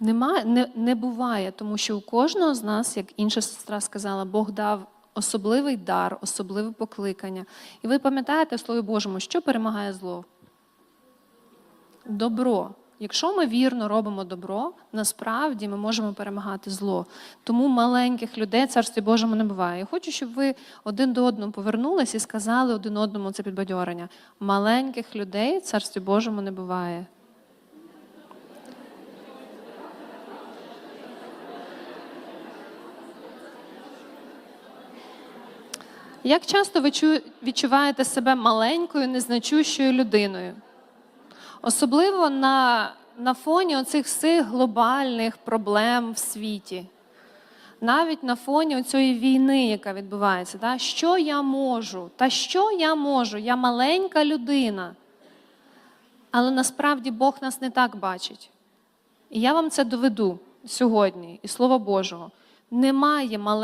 Нема, не, не буває, тому що у кожного з нас, як інша сестра сказала, Бог дав особливий дар, особливе покликання. І ви пам'ятаєте в Слові Божому, що перемагає зло? Добро. Якщо ми вірно робимо добро, насправді ми можемо перемагати зло. Тому маленьких людей царстві Божому не буває. Я хочу, щоб ви один до одного повернулись і сказали один одному це підбадьорення. Маленьких людей царстві Божому не буває. Як часто ви відчуваєте себе маленькою, незначущою людиною? Особливо на, на фоні оцих всіх глобальних проблем в світі. Навіть на фоні цієї війни, яка відбувається. Да? Що я можу? Та що я можу? Я маленька людина. Але насправді Бог нас не так бачить. І я вам це доведу сьогодні, і Слова Божого. Немає маленьких.